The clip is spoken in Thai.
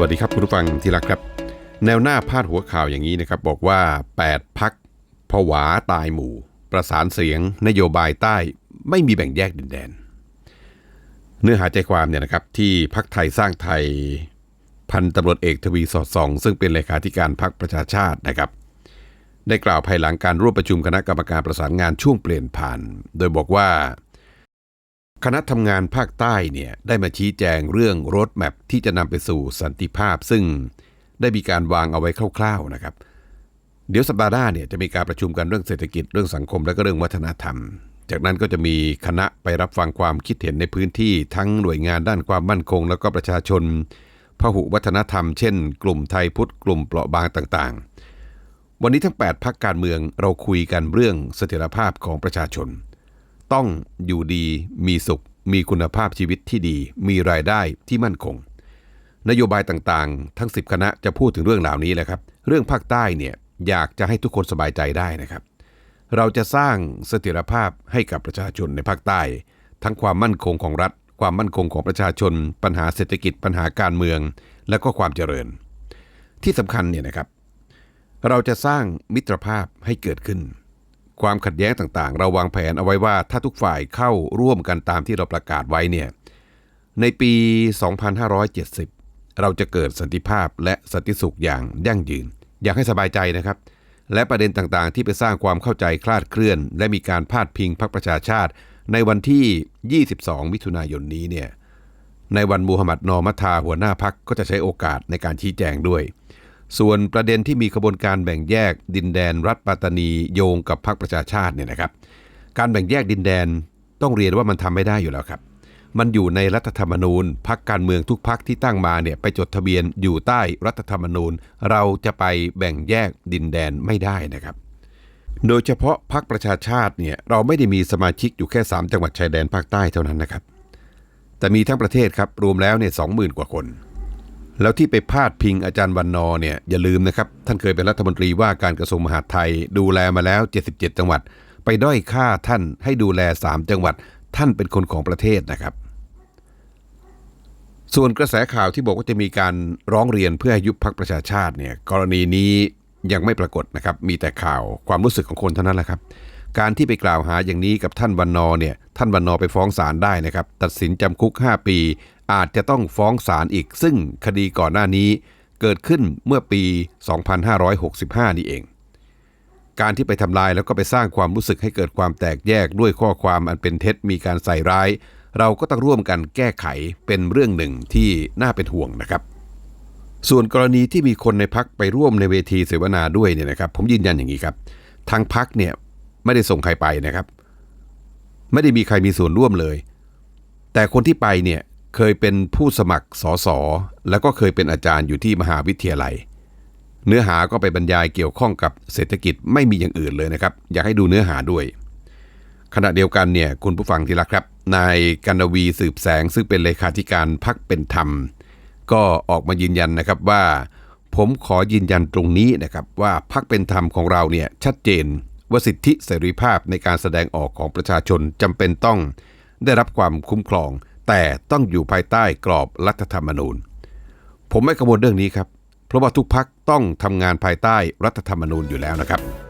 วัสดีครับคุณผู้ฟังที่รักครับ แนวหน้าพาดหัวข่าวอย่างนี้นะครับ บอกว่า 8 พักผวาตายหมู่ ประสานเสียงนโยบายใต้ไม่มีแบ่งแยกดินแดน เนื้อหาใจความเนี่ยนะครับที่พักไทยสร้างไทยพันตำรวจเอกทวีสอดส่อง ซึ่งเป็นเลขาธิการพักประชาชาตินะครับ ได้กล่าวภายหลังการร่วมประชุมคณะกรรมการประสานงานช่วงเปลี่ยนผ่าน โดยบอกว่า คณะทำงานภาคใต้เนี่ยได้มาชี้แจงเรื่องรถแมพที่จะนำไปสู่สันติภาพ ซึ่งได้มีการวางเอาไว้คร่าวๆนะครับ เดี๋ยวสัปดาห์หน้าเนี่ยจะมีการประชุมกันเรื่องเศรษฐกิจเรื่องสังคมและก็เรื่องวัฒนธรรม จากนั้นก็จะมีคณะไปรับฟังความคิดเห็นในพื้นที่ทั้งหน่วยงานด้านความมั่นคง แล้วก็ประชาชนพหุวัฒนธรรม เช่น กลุ่มไทยพุทธกลุ่มเปราะบางต่างๆ วันนี้ทั้ง 8พักการเมืองเราคุยกันเรื่องเสถียรภาพของประชาชน ต้องอยู่ดี มีสุข มีคุณภาพชีวิตที่ดี มีรายได้ที่มั่นคง นโยบายต่างๆ ทั้ง 10 คณะจะพูดถึงเรื่องเหล่านี้แหละครับ เรื่องภาคใต้เนี่ยอยากจะให้ทุกคนสบายใจได้นะครับ เราจะสร้างเสถียรภาพให้กับประชาชนในภาคใต้ ทั้งความมั่นคงของรัฐ ความมั่นคงของประชาชน ปัญหาเศรษฐกิจ ปัญหาการเมือง และก็ความเจริญ ที่สำคัญเนี่ยนะครับ เราจะสร้างมิตรภาพให้เกิดขึ้น ความขัดแย้งต่างๆ เราวางแผนเอาไว้ว่าถ้าทุกฝ่ายเข้าร่วมกันตามที่เราประกาศไว้เนี่ยในปี 2570 เราจะเกิดสันติภาพและสันติสุขอย่างยั่งยืน อยากให้สบายใจนะครับ และประเด็นต่างๆ ที่ไปสร้างความเข้าใจคลาดเคลื่อน และมีการพาดพิงพรรคประชาชาติ ในวันที่ 22 มิถุนายนนี้เนี่ยในวันมูฮัมหมัดนอมัทาหัวหน้าพักก็จะใช้โอกาสในการชี้แจงด้วย ส่วนประเด็นที่มีขบวนการแบ่งแยกดินแดนรัฐปัตตานีโยงกับพรรคประชาชาติเนี่ยนะครับ การแบ่งแยกดินแดนต้องเรียนว่ามันทำไม่ได้อยู่แล้วครับ มันอยู่ในรัฐธรรมนูญพักการเมืองทุกพักที่ตั้งมาเนี่ยไปจดทะเบียนอยู่ใต้รัฐธรรมนูญ เราจะไปแบ่งแยกดินแดนไม่ได้นะครับ โดยเฉพาะพักประชาชาติเนี่ยเราไม่ได้มีสมาชิกอยู่แค่ 3 จังหวัดชายแดนภาคใต้เท่านั้นนะครับ แต่มีทั้งประเทศครับรวมแล้วเนี่ยสองหมื่นกว่าคน แล้วที่ไปพาดพิงอาจารย์วันนอเนี่ยอย่าลืมนะครับ ท่านเคยเป็นรัฐมนตรีว่าการกระทรวงมหาดไทย ดูแลมาแล้ว 77 จังหวัด ไปด้อยค่าท่านให้ดูแล 3 จังหวัด ท่านเป็นคนของประเทศนะครับ ส่วนกระแสข่าวที่บอกว่าจะมีการร้องเรียนเพื่อให้ยุบพักประชาชาติเนี่ยกรณีนี้ยังไม่ปรากฏนะครับ มีแต่ข่าวความรู้สึกของคนเท่านั้นแหละครับ การที่ไปกล่าวหาอย่างนี้กับท่านวันนอเนี่ยท่านวันนอไปฟ้องศาลได้นะครับ ตัดสินจำคุก 5 ปี อาจจะต้องฟ้องศาลอีก ซึ่งคดีก่อนหน้านี้เกิดขึ้นเมื่อปี 2565 นี่เอง การที่ไปทำลายแล้วก็ไปสร้างความรู้สึกให้เกิดความแตกแยกด้วยข้อความอันเป็นเท็จมีการใส่ร้าย เราก็ต้องร่วมกันแก้ไขเป็นเรื่องหนึ่งที่น่าเป็นห่วงนะครับ ส่วนกรณีที่มีคนในพักไปร่วมในเวทีเสวนาด้วยเนี่ยนะครับ ผมยืนยันอย่างนี้ครับ ทางพักเนี่ย ไม่ได้ส่งใครไปนะครับ ไม่ได้มีใครมีส่วนร่วมเลย แต่คนที่ไปเนี่ยเคยเป็นผู้สมัครสสแล้วก็เคยเป็นอาจารย์อยู่ที่มหาวิทยาลัย เนื้อหาก็ไปบรรยายเกี่ยวข้องกับเศรษฐกิจไม่มีอย่างอื่นเลยนะครับ อยากให้ดูเนื้อหาด้วย ขณะเดียวกันเนี่ยคุณผู้ฟังที่รักครับนายกันนวีสืบแสงซึ่งเป็นเลขาธิการพักเป็นธรรม ก็ออกมายืนยันนะครับว่า ผมขอยืนยันตรงนี้นะครับว่าพักเป็นธรรมของเราเนี่ยชัดเจน ว่าสิทธิเสรีภาพในการแสดงออกของประชาชนจำเป็นต้อง ได้รับความคุ้มครอง แต่ต้องอยู่ภายใต้กรอบรัฐธรรมนูญ ผมไม่กังวลเรื่องนี้ครับ เพราะว่าทุกพักต้องทำงานภายใต้รัฐธรรมนูญอยู่แล้วนะครับ